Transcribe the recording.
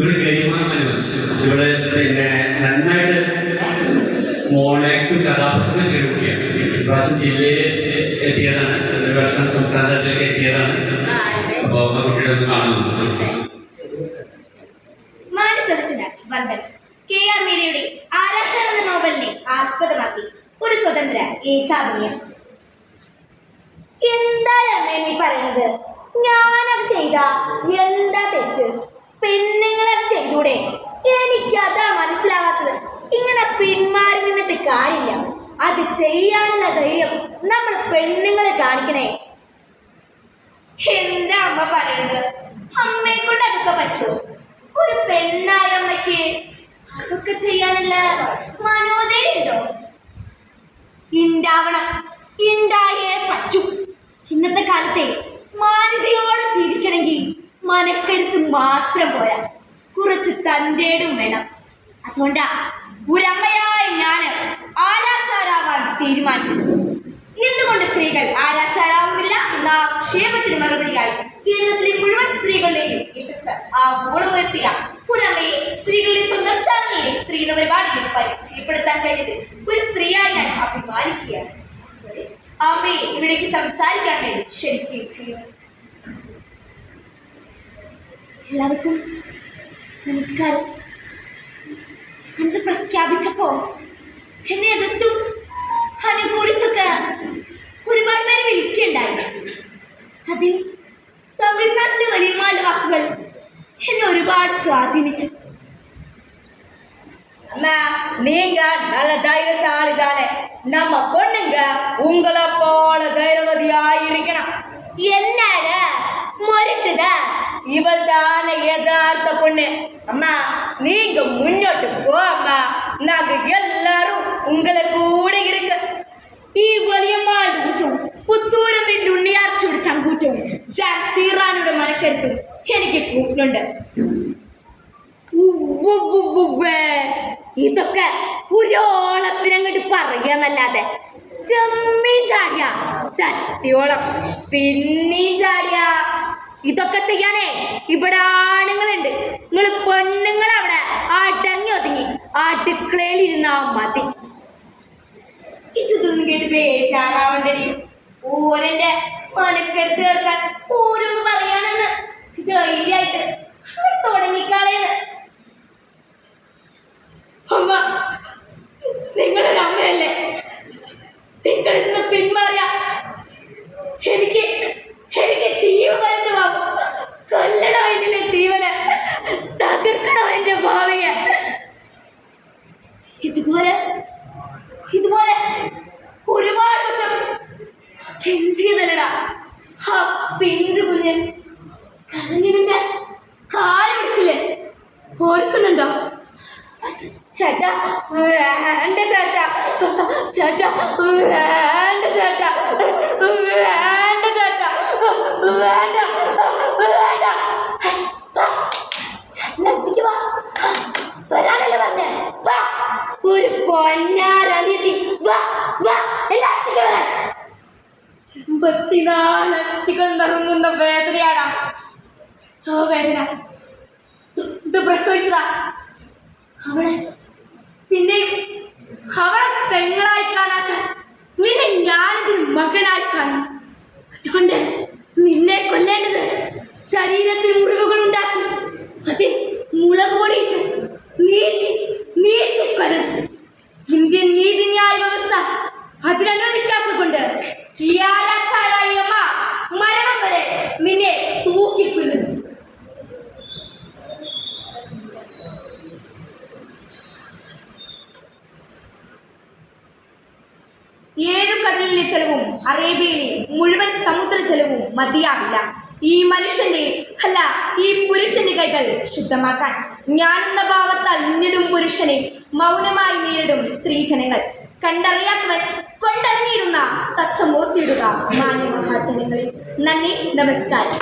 ഒരു ഗരിമാന്നൊരു മനുഷ്യൻ ഇവിടെ പിന്നെ നന്നായിട്ട് മോണാക്ട് കഥാപുസ്തകം ചെയ്ത കുട്ടിയാണ്. ഇപ്രാവശ്യം ജില്ലയിൽ എത്തിയതാണ്. ഒരു വർഷം സംസ്ഥാന എത്തിയതാണ്. അപ്പോൾ കുട്ടികളെ ഒന്ന് കാണുന്നു എന്താ കെ നീ പറയുന്നത് ഞാനത് ചെയ്ത എന്താ തെറ്റ്? ചെയ്യാനുള്ള ധൈര്യം നമ്മൾ പെണ്ണുങ്ങളെ കാണിക്കണേ. എന്താ അമ്മ പറയുന്നത് അമ്മയെ കൊണ്ട് അതൊക്കെ പറ്റുമോ ഒരു പെണ്ണായ അമ്മയ്ക്ക് അതൊക്കെ ചെയ്യാനുള്ള മനോധൈര്യം ഉണ്ടോ ഉണ്ടാവണം ഉണ്ടായേ പറ്റൂ. ഇന്നത്തെ കാലത്തെ മാന്യതയോടെ ജീവിക്കണമെങ്കിൽ മനക്കരുത്ത് മാത്രം പോരാ. കുറച്ച് തന്റെടും വേണം. അതുകൊണ്ടാ ഒരമ്മയായി ഞാൻ ആരാച്ചാരാവാൻ തീരുമാനിച്ചു എന്തുകൊണ്ട് സ്ത്രീകൾ ആരാച്ചാരാവുന്നില്ല എന്ന ക്ഷേമത്തിന് മറുപടിയായി കേരളത്തിലെ മുഴുവൻ സ്ത്രീകളുടെയും യശസ് ആ ഗോളമുയർത്തിയ പുറമെ സ്ത്രീകളുടെ സ്വന്തം ചാനലിലെ സ്ത്രീ എന്ന പരിപാടിയിൽ പരിചയപ്പെടുത്താൻ കഴിഞ്ഞത് ഒരു സ്ത്രീയായി ഞാൻ അഭിമാനിക്കുകയാണ്. അമ്മയെ ഇവിടേക്ക് സംസാരിക്കാൻ വേണ്ടി ക്ഷണിക്കുകയും ചെയ്യുന്നു എല്ലാവർക്കും നമസ്കാരം. അന്ന് പ്രഖ്യാപിച്ചപ്പോ എന്നെ എതിർത്തും അനുകൂലിച്ചൊക്കെ ഒരുപാട് പേര് വിളിക്കുകയുണ്ടായി അതിൽ തമിഴ്നാട്ടിലെ വലിയമാളുടെ വാക്കുകൾ എന്നെ ഒരുപാട് സ്വാധീനിച്ചു அண்ணா நீங்க நல்ல தைரியசாலி தானே நம்ம பொண்ணுங்க உங்களை போல தைரியவதியா இருக்கணும் എന്നാര മൊരട്ടുത இவள் தானே யதார்த்த பொண்ணு அம்மா நீங்க முன்னோட்டு போ அம்மா நாங்க எல்லாரும் உங்களை கூட இருக்க ഈ വലിയമാളുടെ കുറിച്ചും പുത്തൂരം വീണ്ടും ഉണ്ണിയാർച്ചയുടെ ചങ്കൂറ്റവും ജാക്ക് സീറാനുടെ മനക്കരുത്തും എനിക്ക് കൂട്ടിനുണ്ട് ഉവ്വുവ്വുവ്വേ. ഇതൊക്കെ ഒരോളത്തിനങ്ങോട്ട് പറയാന്നല്ലാതെ ചെമ്മീൻ ചാടിയ ചട്ടിയോളം പിന്നെയും ചാടിയ ഇതൊക്കെ ചെയ്യാനേ ഇവിടെ ആണുങ്ങളുണ്ട് അടുക്കളയിൽ ഇരുന്നാ മതി ഇതൊന്നും കേട്ട് ബേജാറാവണ്ടടി. ഓരന്റെ മനക്കരുത്ത് കേൾക്കാൻ ഓരോന്ന് പറയാനെന്ന് ഇച്ചി ധൈര്യമായിട്ട് തുടങ്ങിക്കാളേന്ന്. അമ്മ കെഞ്ചിയതല്ലടാ ആ പിഞ്ചു കുഞ്ഞൻ. കരഞ്ഞതിന്റെ കാൽ പിടിച്ചില്ലേ? ഓർക്കുന്നുണ്ടോ? ചേട്ടാ വേണ്ട ചേട്ടാ. ചേട്ടാ വേണ്ട ചേട്ടാ. വേണ്ട വാ. വരാനല്ലേ പറഞ്ഞേ? വാ. ഒരു പൊന്നാരതി വാ വാ. എല്ലാത്തിനും വരാൻ. എൺപത്തിനാല് അസ്ഥികൾ നിറങ്ങുന്ന വേദനയാണ് ഇത് പ്രസവിച്ചതാ. അവളെ നിന്നെയും അവളെ പെങ്ങളായി കാണാത്ത നിന്നെ ഞാനിതൊരു മകനായി കാണും. അതുകൊണ്ട് നിന്നെ തൂക്കിക്കൊല്ലും. ഏഴു കടലിലെ ചെലവും അറേബ്യയിലെ മുഴുവൻ സമുദ്ര ചെലവും മതിയാവില്ല. ഈ മനുഷ്യന്റെ അല്ല ഈ പുരുഷന്റെ കൈകൾ ശുദ്ധമാക്കാൻ. ഞാനെന്ന ഭാവത്താൽ നിന്നിടും പുരുഷനെ മൗനമായി നേരിടും സ്ത്രീജനങ്ങൾ കണ്ടറിയാത്തവൻ കൊണ്ടറിഞ്ഞിടുന്ന തത്വമോർത്തിയിടുക മാന്യ മഹാജനങ്ങളിൽ നന്ദി നമസ്കാരം.